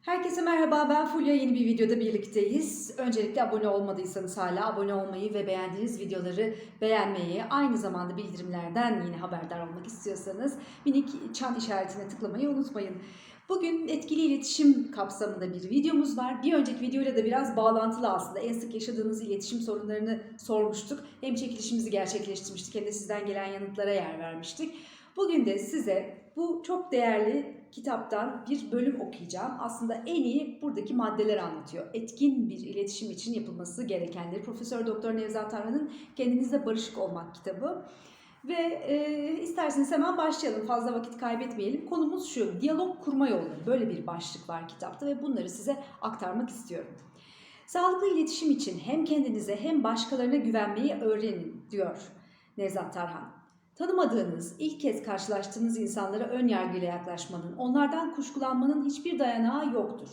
Herkese merhaba ben Fulya yeni bir videoda birlikteyiz. Öncelikle abone olmadıysanız hala abone olmayı ve beğendiğiniz videoları beğenmeyi aynı zamanda bildirimlerden yine haberdar olmak istiyorsanız minik çan işaretine tıklamayı unutmayın. Bugün etkili iletişim kapsamında bir videomuz var. Bir önceki videoyla da biraz bağlantılı aslında. En sık yaşadığınız iletişim sorunlarını sormuştuk. Hem çekilişimizi gerçekleştirmiştik hem de sizden gelen yanıtlara yer vermiştik. Bugün de size bu çok değerli kitaptan bir bölüm okuyacağım. Aslında en iyi buradaki maddeleri anlatıyor. Etkin bir iletişim için yapılması gerekenleri. Profesör Doktor Nevzat Tarhan'ın Kendinizle Barışık Olmak kitabı. Ve e, isterseniz hemen başlayalım. Fazla vakit kaybetmeyelim. Konumuz şu. Diyalog kurma yolları. Böyle bir başlık var kitapta ve bunları size aktarmak istiyorum. Sağlıklı iletişim için hem kendinize hem başkalarına güvenmeyi öğrenin diyor Nevzat Tarhan. Tanımadığınız, ilk kez karşılaştığınız insanlara ön yargıyla yaklaşmanın, onlardan kuşkulanmanın hiçbir dayanağı yoktur.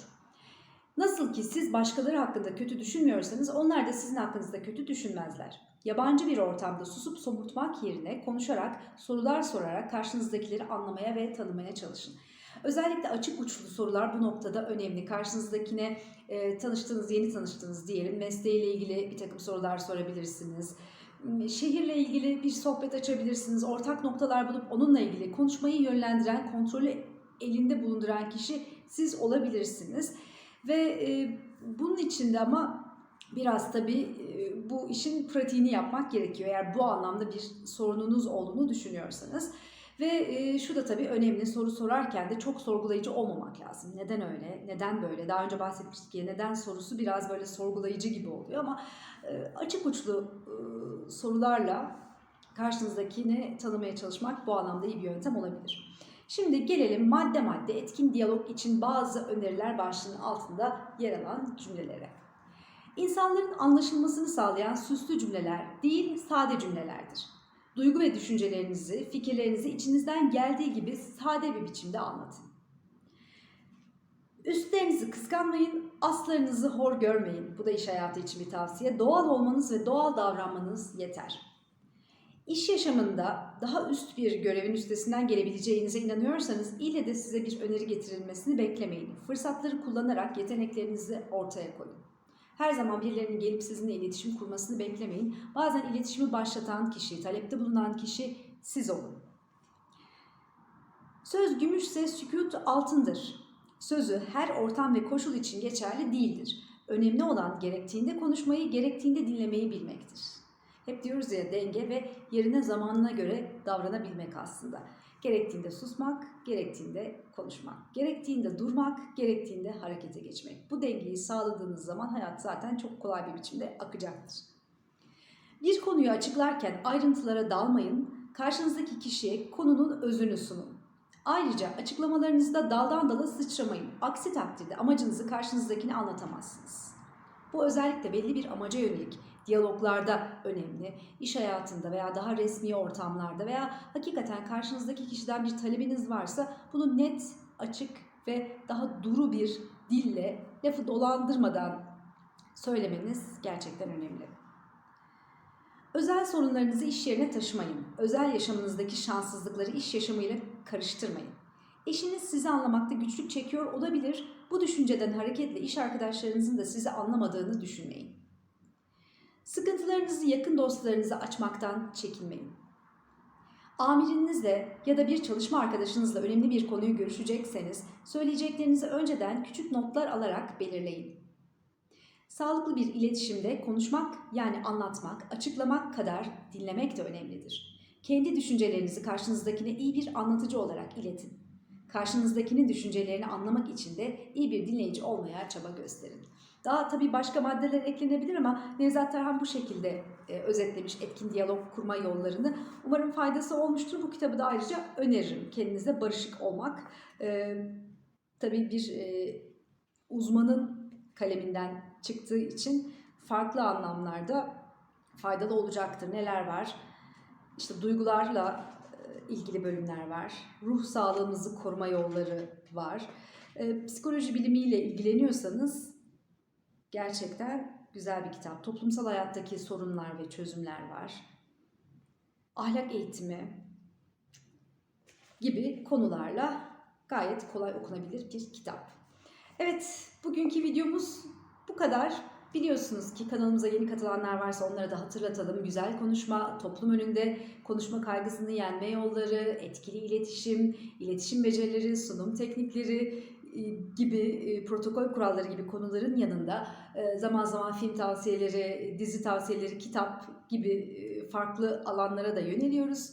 Nasıl ki siz başkaları hakkında kötü düşünmüyorsanız onlar da sizin hakkınızda kötü düşünmezler. Yabancı bir ortamda susup somurtmak yerine konuşarak, sorular sorarak karşınızdakileri anlamaya ve tanımaya çalışın. Özellikle açık uçlu sorular bu noktada önemli. Karşınızdakine e, tanıştığınız, yeni tanıştığınız diyelim mesleğiyle ilgili bir takım sorular sorabilirsiniz şehirle ilgili bir sohbet açabilirsiniz. Ortak noktalar bulup onunla ilgili konuşmayı yönlendiren, kontrolü elinde bulunduran kişi siz olabilirsiniz. Ve e, bunun için de ama biraz tabii e, bu işin pratiğini yapmak gerekiyor. Eğer bu anlamda bir sorununuz olduğunu düşünüyorsanız. Ve e, şu da tabii önemli soru sorarken de çok sorgulayıcı olmamak lazım. Neden öyle? Neden böyle? Daha önce bahsetmiştik ya neden sorusu biraz böyle sorgulayıcı gibi oluyor ama e, açık uçlu e, sorularla karşınızdakini tanımaya çalışmak bu anlamda iyi bir yöntem olabilir. Şimdi gelelim madde madde etkin diyalog için bazı öneriler başlığının altında yer alan cümlelere. İnsanların anlaşılmasını sağlayan süslü cümleler değil sade cümlelerdir. Duygu ve düşüncelerinizi, fikirlerinizi içinizden geldiği gibi sade bir biçimde anlatın. Üstlerinizi kıskanmayın, aslarınızı hor görmeyin. Bu da iş hayatı için bir tavsiye. Doğal olmanız ve doğal davranmanız yeter. İş yaşamında daha üst bir görevin üstesinden gelebileceğinize inanıyorsanız ile de size bir öneri getirilmesini beklemeyin. Fırsatları kullanarak yeteneklerinizi ortaya koyun. Her zaman birilerinin gelip sizinle iletişim kurmasını beklemeyin. Bazen iletişimi başlatan kişi, talepte bulunan kişi siz olun. Söz gümüşse sükut altındır. Sözü her ortam ve koşul için geçerli değildir. Önemli olan gerektiğinde konuşmayı, gerektiğinde dinlemeyi bilmektir. Hep diyoruz ya denge ve yerine zamanına göre davranabilmek aslında. Gerektiğinde susmak, gerektiğinde konuşmak, gerektiğinde durmak, gerektiğinde harekete geçmek. Bu dengeyi sağladığınız zaman hayat zaten çok kolay bir biçimde akacaktır. Bir konuyu açıklarken ayrıntılara dalmayın, karşınızdaki kişiye konunun özünü sunun. Ayrıca açıklamalarınızda daldan dala sıçramayın. Aksi takdirde amacınızı karşınızdakine anlatamazsınız. Bu özellikle belli bir amaca yönelik diyaloglarda önemli. İş hayatında veya daha resmi ortamlarda veya hakikaten karşınızdaki kişiden bir talebiniz varsa bunu net, açık ve daha duru bir dille lafı dolandırmadan söylemeniz gerçekten önemli. Özel sorunlarınızı iş yerine taşımayın. Özel yaşamınızdaki şanssızlıkları iş yaşamıyla karıştırmayın. Eşiniz sizi anlamakta güçlük çekiyor olabilir. Bu düşünceden hareketle iş arkadaşlarınızın da sizi anlamadığını düşünmeyin. Sıkıntılarınızı yakın dostlarınıza açmaktan çekinmeyin. Amirinizle ya da bir çalışma arkadaşınızla önemli bir konuyu görüşecekseniz söyleyeceklerinizi önceden küçük notlar alarak belirleyin. Sağlıklı bir iletişimde konuşmak yani anlatmak, açıklamak kadar dinlemek de önemlidir. Kendi düşüncelerinizi karşınızdakine iyi bir anlatıcı olarak iletin. Karşınızdakinin düşüncelerini anlamak için de iyi bir dinleyici olmaya çaba gösterin. Daha tabii başka maddeler eklenebilir ama Nevzat Tarhan bu şekilde e, özetlemiş etkin diyalog kurma yollarını. Umarım faydası olmuştur. Bu kitabı da ayrıca öneririm. Kendinize barışık olmak. E, tabii bir e, uzmanın kaleminden çıktığı için farklı anlamlarda faydalı olacaktır. Neler var? İşte duygularla ilgili bölümler var. Ruh sağlığımızı koruma yolları var. E, psikoloji bilimiyle ilgileniyorsanız gerçekten güzel bir kitap. Toplumsal hayattaki sorunlar ve çözümler var. Ahlak eğitimi gibi konularla gayet kolay okunabilir bir kitap. Evet, bugünkü videomuz bu kadar. Biliyorsunuz ki kanalımıza yeni katılanlar varsa onlara da hatırlatalım. Güzel konuşma, toplum önünde konuşma kaygısını yenme yolları, etkili iletişim, iletişim becerileri, sunum teknikleri e, gibi e, protokol kuralları gibi konuların yanında e, zaman zaman film tavsiyeleri, dizi tavsiyeleri, kitap gibi farklı alanlara da yöneliyoruz.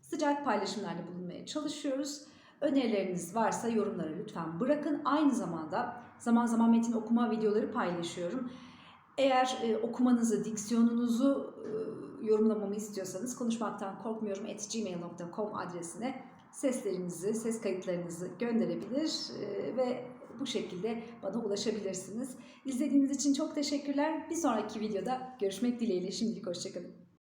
Sıcak paylaşımlarda bulunmaya çalışıyoruz. Önerileriniz varsa yorumlara lütfen bırakın. Aynı zamanda zaman zaman metin okuma videoları paylaşıyorum. Eğer e, okumanızı, diksiyonunuzu e, yorumlamamı istiyorsanız konuşmaktan korkmuyorum gmail.com adresine seslerinizi, ses kayıtlarınızı gönderebilir e, ve bu şekilde bana ulaşabilirsiniz. İzlediğiniz için çok teşekkürler. Bir sonraki videoda görüşmek dileğiyle. Şimdilik hoşçakalın.